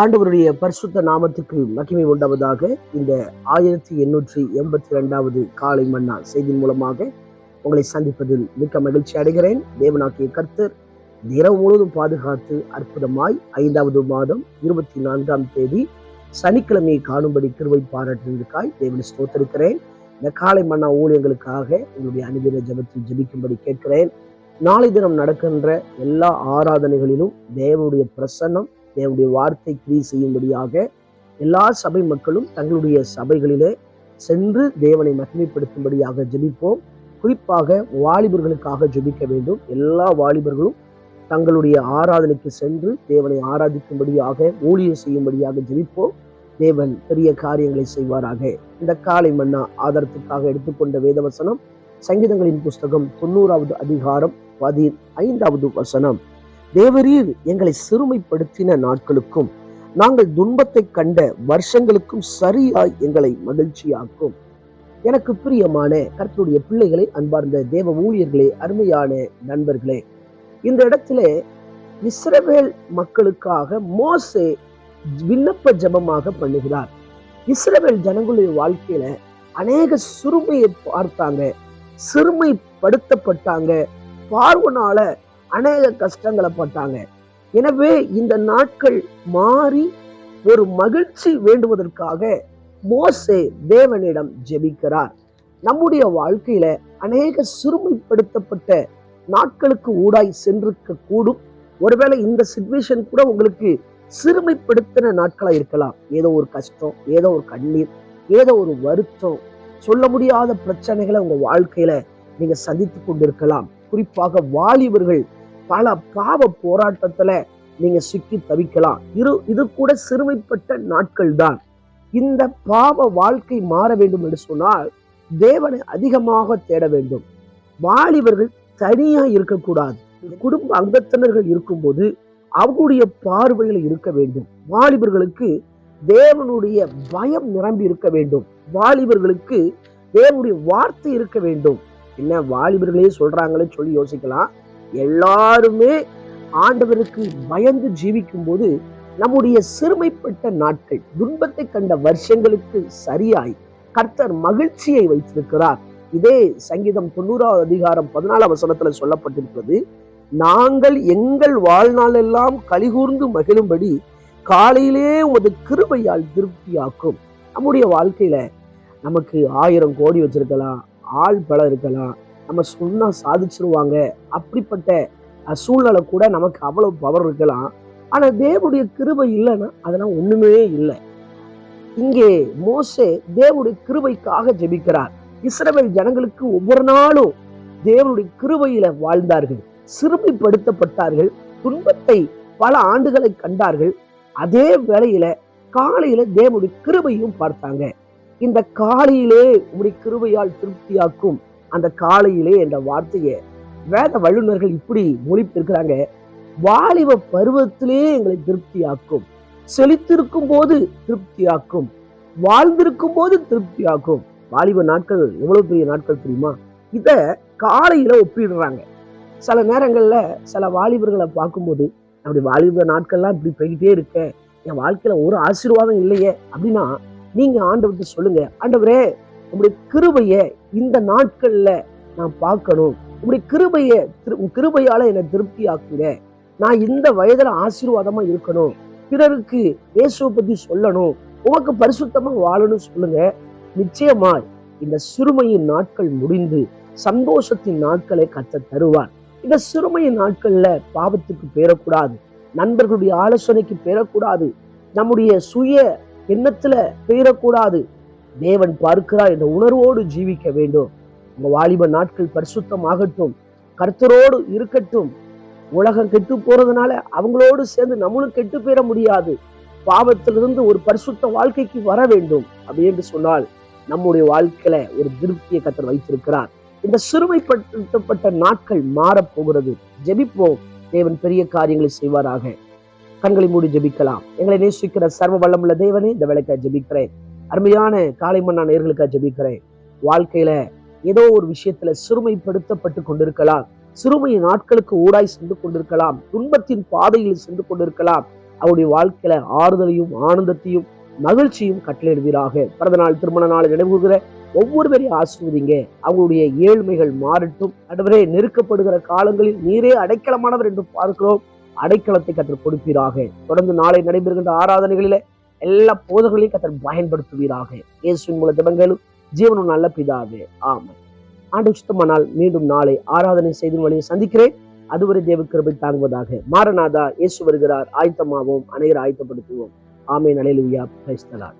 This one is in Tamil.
ஆண்டவருடைய பரிசுத்த நாமத்துக்கு மகிமை உண்டாவதாக இந்த ஆயிரத்தி எண்ணூற்றி எண்பத்தி ரெண்டாவது காலை மன்னா செய்தி மூலமாக உங்களை சந்திப்பதில் மிக்க மகிழ்ச்சி அடைகிறேன். தேவனாக்கிய கர்த்தர் இரவு முழுவதும் பாதுகாத்து அற்புதமாய் ஐந்தாவது மாதம் இருபத்தி நான்காம் தேதி சனிக்கிழமையை காணும்படி கிருவை பாராட்டினதுக்காய் தேவனை ஸ்தோத்தரிக்கிறேன். இந்த காலை மன்னா ஊழியர்களுக்காக உங்களுடைய அனுதின ஜெபத்தில் ஜெபிக்கும்படி கேட்கிறேன். நாளை தினம் நடக்கின்ற எல்லா ஆராதனைகளிலும் தேவனுடைய பிரசன்னம் தேவனுடைய வார்த்தை கிரி செய்யும்படியாக எல்லா சபை மக்களும் தங்களுடைய சபைகளிலே சென்று தேவனை மகிமைப்படுத்தும்படியாக ஜெபிப்போம். குறிப்பாக வாலிபர்களுக்காக ஜெபிக்க வேண்டும். எல்லா வாலிபர்களும் தங்களுடைய ஆராதனைக்கு சென்று தேவனை ஆராதிக்கும்படியாக ஊழியம் செய்யும்படியாக ஜெபிப்போம். தேவன் பெரிய காரியங்களை செய்வாராக. இந்த காலை மன்னா ஆதாரத்துக்காக எடுத்துக்கொண்ட வேதவசனம் சங்கீதங்களின் புஸ்தகம் தொண்ணூறாவது அதிகாரம் பதி ஐந்தாவது வசனம். தேவரீர் எங்களை சிறுமைப்படுத்தின நாட்களுக்கும் நாங்கள் துன்பத்தை கண்ட வருஷங்களுக்கும் சரியாய் எங்களை மகிழ்ச்சியாக்கும். எனக்கு பிரியமான கர்த்தருடைய பிள்ளைகளை அன்பார்ந்த தேவ ஊழியர்களே அருமையான நண்பர்களே இந்த இடத்துல இஸ்ரவேல் மக்களுக்காக மோசே விண்ணப்ப ஜெபமாக பண்ணுகிறார். இஸ்ரவேல் ஜனங்களுடைய வாழ்க்கையில அநேக சிறுமையை பார்த்தாங்க சிறுமைப்படுத்தப்பட்டாங்க. பார்வனால அநேக கஷ்டங்களை பட்டாங்க. எனவே இந்த நாட்கள் மாறி ஒரு மகிழ்ச்சி வேண்டுவதற்காக மோசே தேவனிடம் ஜெபிக்கிறார். நம்முடைய வாழ்க்கையில அநேக சிறுமைப்படுத்தப்பட்ட நாட்களுக்கு ஊடாய் சென்றிருக்க கூடும். ஒருவேளை இந்த சுச்சுவேஷன் கூட உங்களுக்கு சிறுமைப்படுத்தின நாட்களா இருக்கலாம். ஏதோ ஒரு கஷ்டம் ஏதோ ஒரு கண்ணீர் ஏதோ ஒரு வருத்தம் சொல்ல முடியாத பிரச்சனைகளை உங்க வாழ்க்கையில நீங்க சந்தித்து கொண்டிருக்கலாம். குறிப்பாக வாலிபர்கள் பல பாவ போராட்டத்துல நீங்க சிக்கி தவிக்கலாம். இரு இது கூட சிறுமைப்பட்ட நாட்கள் தான் இந்த பாவ வாழ்க்கை மாற வேண்டும் என்று சொன்னால் தேவனை அதிகமாக தேட வேண்டும். வாலிபர்கள் தனியா இருக்கக்கூடாது. குடும்ப அங்கத்தினர்கள் இருக்கும்போது அவர்களுடைய பார்வையில் இருக்க வேண்டும். வாலிபர்களுக்கு தேவனுடைய பயம் நிரம்பி இருக்க வேண்டும். வாலிபர்களுக்கு தேவனுடைய வார்த்தை இருக்க வேண்டும். என்ன வாலிபர்களே சொல்றாங்களே சொல்லி யோசிக்கலாம். எல்லாருமே ஆண்டவருக்கு பயந்து ஜீவிக்கும் போது நம்முடைய சிறுமைப்பட்ட நாட்கள் துன்பத்தை கண்ட வருஷங்களுக்கு சரியாய் கர்த்தர் மகிழ்ச்சியை வைத்திருக்கிறார். இதே சங்கீதம் தொண்ணூறாவது அதிகாரம் பதினாலாம் வசனத்துல சொல்லப்பட்டிருக்கிறது நாங்கள் எங்கள் வாழ்நாள் எல்லாம் கலிகூர்ந்து மகிழும்படி காலையிலே உமது கிருபையால் திருப்தியாக்கும். நம்முடைய வாழ்க்கையில நமக்கு ஆயிரம் கோடி வச்சிருக்கலாம் ஆள் பலம் இருக்கலாம் நம்ம சொன்னா சாதிச்சிருவாங்க. அப்படிப்பட்ட சூழ்நிலை கூட நமக்கு அவ்வளவு பவர் இருக்கலாம். ஆனா தேவனுடைய கிருபை இல்லைன்னா அதெல்லாம் ஒண்ணுமே இல்லை. இங்கே மோசே தேவனுடைய கிருபைக்காக ஜெபிக்கிறார். இஸ்ரவேல் ஜனங்களுக்கு ஒவ்வொரு நாளும் தேவனுடைய கிருபையில வாழ்ந்தார்கள். சிறுமைப்படுத்தப்பட்டார்கள். துன்பத்தை பல ஆண்டுகளை கண்டார்கள். அதே வேளையில காலையில தேவனுடைய கிருபையும் பார்த்தாங்க. இந்த காலையிலே உடைய கிருபையால் திருப்தியாக்கும். அந்த காலையிலே என்ற வார்த்தையை வேத வல்லுநர்கள் இப்படி மொழிப்பிருக்கிறாங்க வாலிப பருவத்திலே எங்களை திருப்தியாக்கும். செழித்திருக்கும் போது திருப்தியாக்கும். வாழ்ந்திருக்கும் போது திருப்தியாக்கும். வாலிப நாட்கள் எவ்வளவு பெரிய நாட்கள் தெரியுமா? இத காலையில ஒப்பிடுறாங்க. சில நேரங்கள்ல சில வாலிபர்களை பார்க்கும்போது அப்படி வாலிப நாட்கள்லாம் இப்படி போய்கிட்டே இருக்க. என் வாழ்க்கையில ஒரு ஆசீர்வாதம் இல்லையே. அப்படின்னா நீங்க ஆண்டவர்கிட்ட சொல்லுங்க. ஆண்டவரே உங்களுடைய கிருபையை இந்த நாட்கள்ல நான் பார்க்கணும். உங்களுடைய கிருபையை திரு- உம் கிருபையால என்னை திருப்தி ஆக்குற நான் இந்த வயதுல ஆசீர்வாதமா இருக்கணும். பிறருக்கு இயேசுவை பத்தி சொல்லணும். உமக்கு பரிசுத்தமா வாழணும் சொல்லுங்க. நிச்சயமா இந்த சிறுமையின் நாட்கள் முடிந்து சந்தோஷத்தின் நாட்களை கத்த தருவார். இந்த சிறுமையின் நாட்கள்ல பாவத்துக்கு பேரக்கூடாது. நண்பர்களுடைய ஆலோசனைக்கு பேரக்கூடாது. நம்முடைய சுய எண்ணத்துல பெயரக்கூடாது தேவன் பார்க்கிறார் என்ற உணர்வோடு ஜீவிக்க வேண்டும். உங்க வாலிப நாட்கள் பரிசுத்தமாகட்டும் கர்த்தரோடு இருக்கட்டும். உலகம் கெட்டு போறதுனால அவங்களோடு சேர்ந்து நம்மளும் கெட்டு போயிட முடியாது. பாவத்திலிருந்து ஒரு பரிசுத்த வாழ்க்கைக்கு வர வேண்டும் அப்படி என்று சொன்னால் நம்முடைய வாழ்க்கையில ஒரு திருப்தியை கத்தர் வைத்திருக்கிறார். இந்த சிறுமைப்படுத்தப்பட்ட நாட்கள் மாறப் போகிறது. ஜெபிப்போம். தேவன் பெரிய காரியங்களை செய்வாராக. கண்களை மூடி ஜெபிக்கலாம். எங்களை நேசிக்கிற சர்வ வல்லமுள்ள தேவனே இந்த விளக்க ஜெபிக்கிறேன். அருமையான காலை மன்னா நேர்களுக்காக ஜெபிக்கிறேன். வாழ்க்கையில ஏதோ ஒரு விஷயத்துல சிறுமைப்படுத்தப்பட்டு கொண்டிருக்கலாம். சிறுமை நாட்களுக்கு ஊடாய் சென்று கொண்டிருக்கலாம். துன்பத்தின் பாதையில் சென்று கொண்டிருக்கலாம். அவருடைய வாழ்க்கையில ஆறுதலையும் ஆனந்தத்தையும் மகிழ்ச்சியும் கட்டளையிடுவீராக. பிறந்த நாள் திருமண நாள் நினைவுகிற ஒவ்வொருவரையும் ஆசிர்வதிங்க. அவங்களுடைய ஏழ்மைகள் மாறட்டும். அடுவரே நெருக்கப்படுகிற காலங்களில் நீரே அடைக்கலமானவர் என்று பார்க்கிறோம். அடைக்கலத்தை கற்றுக் கொடுப்பீராக. தொடர்ந்து நாளை நடைபெறுகின்ற ஆராதனைகளில எல்லா போதர்களையும் கத்தர் பயன்படுத்துவீராக. இயேசுவின் மூல ஜபங்களும் ஜீவனும் நல்ல பிதாவே. ஆமென். ஆண்டு சுத்தமானால் மீண்டும் நாளை ஆராதனை செய்து வழியை சந்திக்கிறேன். அதுவரை தேவ கிருபை தாங்குவதாக. மாரநாதா இயேசு வருகிறார். ஆயத்தமாவோம் அனைவரை ஆயத்தப்படுத்துவோம். ஆமை நலையிலுயா கிரைஸ்தலார்